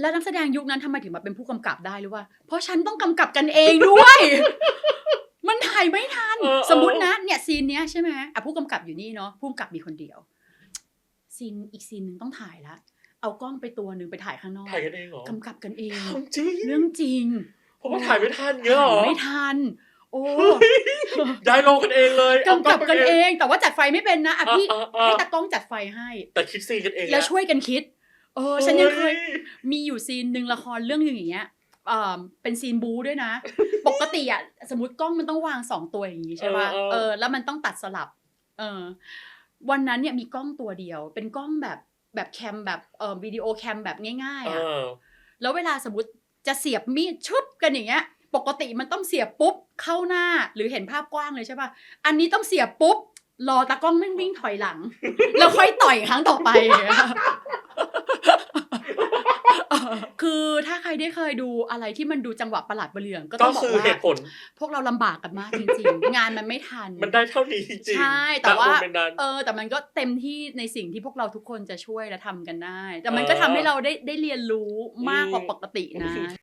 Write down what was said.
แล้วนักแสดงยุคนั้นทำไมถึงมาเป็นผู้กำกับได้หรือว่า เพราะฉันต้องกำกับกันเองด้วย มันถ่ายไม่ทัน เออเออ สมมตินะเนี่ยซีนเนี้ยใช่ไหมอะผู้กำกับอยู่นี่เนาะผู้กำกับมีคนเดียว ซีนอีกซีนหนึ่งต้องถ่ายละเอากล้องไปตัวหนึ่งไปถ่ายข้างนอกถ่ายกันเองเหรอกำกับกันเอง ทำจริงเรื่องจริงเพราะว่าถ่ายไม่ทันเงี้ยเหรอถ่ายไม่ทัน โอ้ได้ลงกันเองเลยกำกับกันเอง แต่ว่าจัดไฟไม่เป็นนะอะพี่อะอะให้อะตากล้องจัดไฟให้ แต่คิดซีนกันเองแล้วอะช่วยกันคิด เออฉันยังเคยฮ้มีอยู่ซีนหนึ่งละครเรื่องหนึ่งอย่างเงี้ยเอ่อเป็นซีนบูด้วยนะ ปกติอะสมมติกล้องมันต้องวางสองตัวอย่างงี้ใช่ป่ะเออเออเออแล้วมันต้องตัดสลับ เออ วันนั้นเนี่ยมีกล้องตัวเดียว เป็นกล้องแบบแบบแคมแบบเอ่อวิดีโอแคมแบบง่ายๆเออะอแล้วเวลาสมมติจะเสียบมีดชุบกันอย่างเงี้ย ปกติมันต้องเสียบปุ๊บเข้าหน้าหรือเห็นภาพกว้างเลยใช่ป่ะอันนี้ต้องเสียบปุ๊บรอตากล้องแม่งวิ่งถอยหลัง แล้วค่อยต่อยครั้งต่อไปอย่างเงี้ย คือถ้าใครได้เคยดูอะไรที่มันดูจังหวะประหลาดประเหลืองก็ต้ก็องบอกคือว่า เหตุผล พวกเราลำบากกันมากจริงๆ งานมันไม่ทัน มันได้เท่านี้จริงใช่แต่ว่า ณโมเมนต์นั้น เออ แต่มันก็เต็มที่ในสิ่งที่พวกเราทุกคนจะช่วยและทำกันได้ แต่มันเออก็ทำให้เราได้ได้เรียนรู้มากกว่าอืมปกตินะ